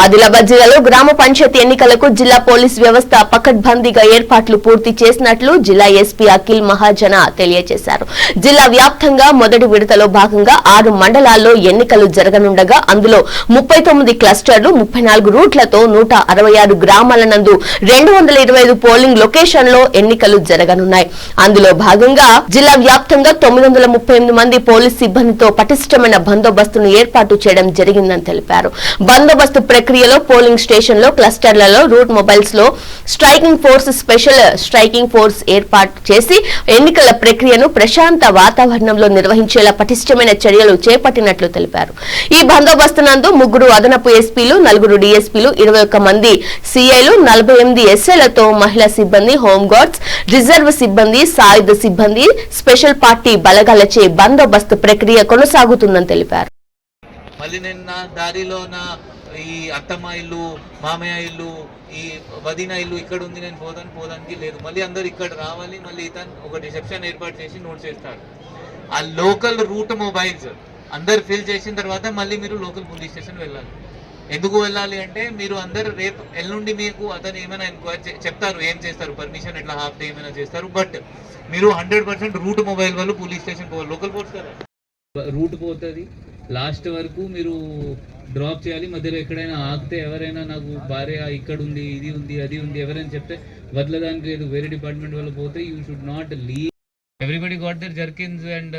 ఆదిలాబాద్ జిల్లాలో గ్రామ పంచాయతీ ఎన్నికలకు జిల్లా పోలీస్ వ్యవస్థ పకడ్బందీగా ఏర్పాట్లు పూర్తి చేసినట్లు జిల్లా ఎస్పీ అఖిల్ మహాజన తెలియజేశారు. జిల్లా వ్యాప్తంగా మొదటి విడతలో భాగంగా ఆరు మండలాల్లో ఎన్నికలు జరగనుండగా అందులో ముప్పై తొమ్మిది క్లస్టర్లు ముప్పై నాలుగు రూట్లతో నూట అరవై ఆరు గ్రామాల నందు రెండు వందల ఇరవై ఐదు పోలింగ్ లొకేషన్లో ఎన్నికలు జరగనున్నాయి. అందులో భాగంగా జిల్లా వ్యాప్తంగా తొమ్మిది వందల ముప్పై ఎనిమిది మంది పోలీస్ సిబ్బందితో పటిష్టమైన బందోబస్తును ఏర్పాటు చేయడం జరిగిందని తెలిపారు. బందోబస్తు ప్రక్రియలో పోలింగ్ స్టేషన్లో క్లస్టర్లలో route మొబైల్స్లో striking force special striking force ఏర్పాటు చేసి ఎన్నికల ప్రక్రియను ప్రశాంత వాతావరణంలో నిర్వహించేలా పటిష్టమైన చర్యలు చేపట్టినట్లు తెలిపారు. ఈ బందోబస్తు నందు ముగ్గురు అదనపు ఎస్పీలు నలుగురు డీఎస్పీలు ఇరవై ఒక్క మంది సీఐలు నలభై ఎనిమిది ఎస్ఐలతో మహిళా సిబ్బంది హోంగార్డ్స్ రిజర్వ్ సిబ్బంది సాయుధ సిబ్బంది స్పెషల్ పార్టీ బలగాలచే బందోబస్తు ప్రక్రియ కొనసాగుతుందని తెలిపారు. మళ్ళీ నేను నా దారిలో నా ఈ అత్తమ్మ ఇల్లు మామయ్య ఇల్లు ఈ వదిన ఇల్లు ఇక్కడ ఉంది నేను పోదాను పోదానికి లేదు. మళ్ళీ అందరు ఇక్కడ రావాలి మళ్ళీ ఇతను ఒక రిసెప్షన్ ఏర్పాటు చేసి నోట్ చేస్తాడు. ఆ లోకల్ రూట్ మొబైల్స్ అందరు ఫిల్ చేసిన తర్వాత మళ్ళీ మీరు లోకల్ పోలీస్ స్టేషన్ వెళ్ళాలి. ఎందుకు వెళ్ళాలి అంటే మీరు అందరు రేపు ఎల్లుండి మీకు అతను ఏమైనా ఎంక్వైరీ చే- చెప్తారు ఏం చేస్తారు పర్మిషన్ ఎట్లా హాఫ్ డే ఏమైనా చేస్తారు బట్ మీరు హండ్రెడ్ పర్సెంట్ రూట్ మొబైల్ వాళ్ళు పోలీస్ స్టేషన్ పోవాలి. లోకల్ పోలీస్ కదా. రూట్ పోతుంది. లాస్ట్ వరకు మీరు డ్రాప్ చేయాలి మధ్యలో ఎక్కడైనా ఆగితే ఎవరైనా నాకు భార్య ఇక్కడ ఉంది ఇది ఉంది అది ఉంది ఎవరైనా చెప్తే వదలడానికి లేదు వేరే డిపార్ట్మెంట్ వల్ల పోతే you should not leave everybody got their jerkins and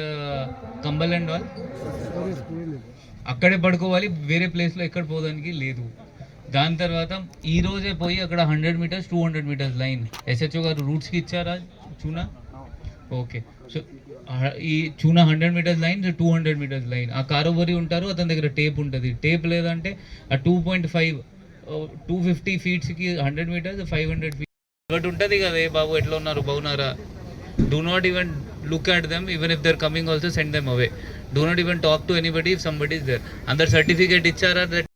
కంబల్ and all అక్కడే పడుకోవాలి వేరే ప్లేస్లో ఎక్కడ పోదానికి లేదు. దాని తర్వాత ఈ రోజే పోయి అక్కడ hundred metres two hundred metres line SHO గారు రూట్స్కి ఇచ్చారా చూనా? ఓకే సో ఈ చూనా hundred metres line two hundred metres line ఆ కారోబరి ఉంటారు? అతని దగ్గర టేప్ ఉంటుంది. టేప్ లేదంటే ఆ two point five two fifty ఫీట్స్కి hundred metres five hundred feet ఒకటి ఉంటుంది కదా ఏ బాబు ఎట్లా ఉన్నారు? బాగున్నారా? Do not even look at them even if they're coming also send them away do not even talk to anybody if somebody is there అందరు certificate ఇచ్చారా? దట్